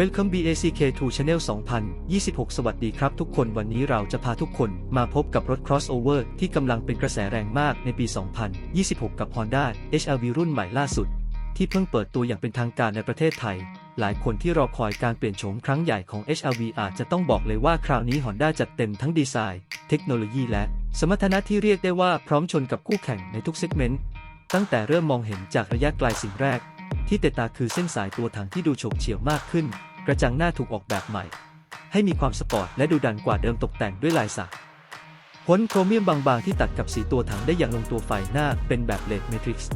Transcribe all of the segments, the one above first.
Welcome BACK to Channel 2026 สวัสดีครับทุกคนวันนี้เราจะพาทุกคนมาพบกับรถ crossover ที่กำลังเป็นกระแสแรงมากในปี 2026 กับ Honda HRV รุ่นใหม่ล่าสุด ที่เพิ่งเปิดตัวอย่างเป็นทางการในประเทศไทย หลายคนที่รอคอยการเปลี่ยนโฉมครั้งใหญ่ของ HRV อาจจะต้องบอกเลยว่าคราวนี้ Honda จัดเต็มทั้งดีไซน์ เทคโนโลยีและ สมรรถนะที่เรียกได้ว่าพร้อมชนกับคู่แข่งในทุกเซกเมนต์ตั้งแต่เริ่มมองเห็นจากระยะไกลสิ่งแรก ที่เตะตาคือเส้นสายตัวถังที่ดูโฉบเฉี่ยวมากขึ้น กระจังหน้าถูกออกแบบใหม่ ให้มีความสปอร์ตและดูดันกว่าเดิมตกแต่งด้วยลายสักพ้นโครเมียมบางๆ ที่ตัดกับสีตัวถังได้อย่างลงตัวไฟหน้าเป็นแบบเลดเมทริกซ์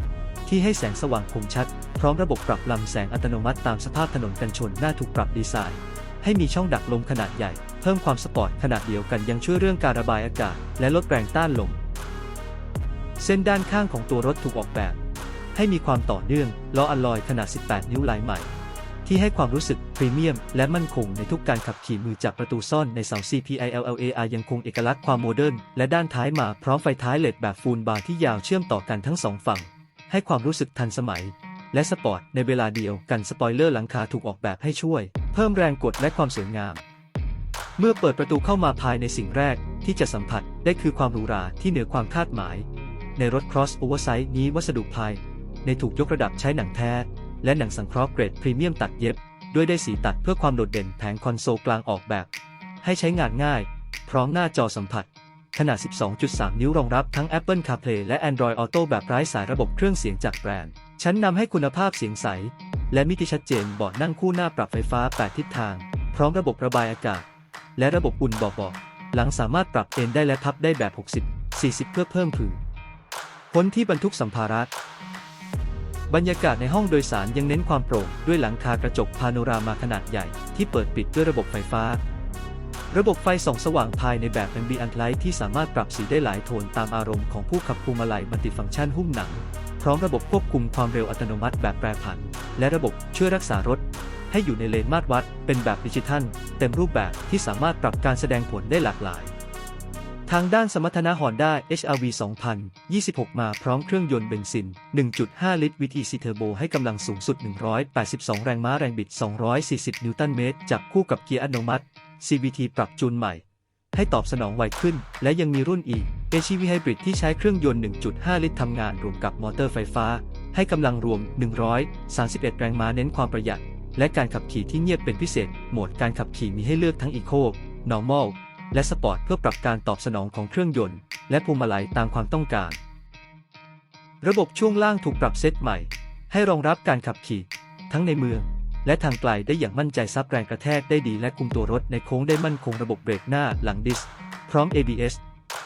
ที่ให้แสงสว่างคมชัด พร้อมระบบปรับลำแสงอัตโนมัติตามสภาพถนนกันชนหน้าถูกปรับดีไซน์ ให้มีช่องดักลมขนาดใหญ่ เพิ่มความสปอร์ตขนาดเดียวกันยังช่วยเรื่องการระบายอากาศ และลดแรงต้านลม เส้นด้านข้างของตัวรถถูกออกแบบ ให้มีความต่อเนื่องล้ออลลอยขนาด 18 นิ้วลายใหม่ ที่ให้ความรู้สึกพรีเมียม และมั่นคงในทุกการขับขี่มือจากประตูซ่อนในเสา CPILLAR ยังคงเอกลักษณ์ความโมเดิร์นและด้านท้ายมาพร้อมไฟท้ายเลดแบบฟูลบาร์ที่ยาวเชื่อมต่อกันทั้งสองฝั่ง ให้ความรู้สึกทันสมัย และสปอร์ตในเวลาเดียวกันสปอยเลอร์หลังคาถูกออกแบบให้ช่วย เพิ่มแรงกดและความสวยงาม เมื่อเปิดประตูเข้ามาภายในสิ่งแรกที่จะสัมผัสได้คือความหรูหราที่เหนือความคาดหมาย ในรถ Cross Oversize นี้วัสดุภายในถูกยกระดับใช้หนังแท้ และหนังสังเคราะห์เกรดพรีเมียมตัดเย็บ ด้วยได้สีตัดเพื่อความโดดเด่นแผงคอนโซลกลางออกแบบ ให้ใช้งานง่าย พร้อมหน้าจอสัมผัส ขนาด 12.3 นิ้วรองรับทั้ง Apple CarPlay และ Android Auto แบบไร้สายระบบเครื่องเสียงจากแบรนด์ ชั้นนำให้คุณภาพเสียงใส และมิติชัดเจนเบาะนั่งคู่หน้าปรับไฟฟ้า 8 ทิศทาง พร้อมระบบระบายอากาศ และระบบอุ่นเบาะๆหลังสามารถปรับเอนได้และพับได้แบบ 60 40 เพื่อเพิ่มพื้นพ้นที่บรรทุกสัมภาระ บรรยากาศในห้องโดยสารยังเน้นความโปร่งด้วยหลังคากระจกพาโนรามาขนาดใหญ่ที่เปิดปิดด้วยระบบไฟฟ้า ระบบไฟส่องสว่างภายในแบบ Ambient Light ที่สามารถปรับสีได้หลายโทนตามอารมณ์ของผู้ขับพวงมาลัยมัลติฟังก์ชันหุ้มหนัง พร้อมระบบควบคุมความเร็วอัตโนมัติแบบแปรผัน และระบบช่วยรักษารถ ให้อยู่ในเลนมาตรวัด เป็นแบบดิจิทัล เต็มรูปแบบที่สามารถปรับการแสดงผลได้หลากหลาย ทางด้านสมรรถนะ Honda HRV 2026 มาพร้อมเครื่องยนต์เบนซิน 1.5 ลิตร VTC Turbo ให้กำลังสูงสุด 182 แรงม้าแรงบิด 240 นิวตันเมตร จับคู่กับเกียร์อัตโนมัติ CVT ปรับจูนใหม่ ให้ตอบสนองไวขึ้น และยังมีรุ่น E HEV Hybrid ที่ใช้เครื่องยนต์ 1.5 ลิตรทำงานรวมกับมอเตอร์ไฟฟ้า ให้กำลังรวม 131 แรงม้าเน้นความประหยัด และการขับขี่ที่เงียบเป็นพิเศษ โหมดการขับขี่มีให้เลือกทั้ง Eco Normal และ Sport เพื่อปรับการตอบสนองของเครื่องยนต์ และพวงมาลัยตามความต้องการ ระบบช่วงล่างถูกปรับเซตใหม่ ให้รองรับการขับขี่ ทั้งในเมือง และทางไกลได้อย่างมั่นใจซับแรงกระแทกได้ดีและคุมตัวรถในโค้งได้มั่นคงระบบเบรกหน้าหลังดิส พร้อม ABS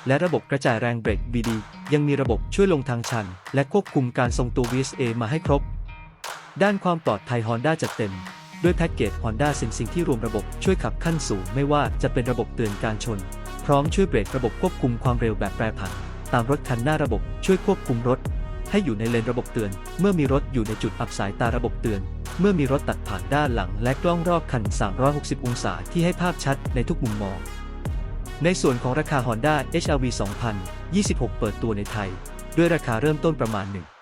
และระบบกระจายแรงเบรก BD ยังมีระบบช่วยลงทางชัน และควบคุมการทรงตัว VSA มาให้ครบ ด้านความปลอดภัย Honda จัดเต็ม ด้วยแพ็กเกจ Honda Sensing ที่รวมระบบช่วยขับขั้นสูง ไม่ว่าจะเป็นระบบเตือนการชน พร้อมช่วยเบรกระบบควบคุมความเร็วแบบแปรผัน ตามรถคันหน้าระบบช่วยควบคุมรถ ให้อยู่ในเลนระบบเตือน เมื่อมีรถอยู่ในจุดอับสายตาระบบเตือน เมื่อมีรถตัดผ่านด้านหลัง และกล้องรอบคัน 360 องศาที่ให้ภาพชัดในทุกมุมมอง ในส่วนของราคา Honda HRV 2026 เปิดตัวในไทย ด้วยราคาเริ่มต้นประมาณ1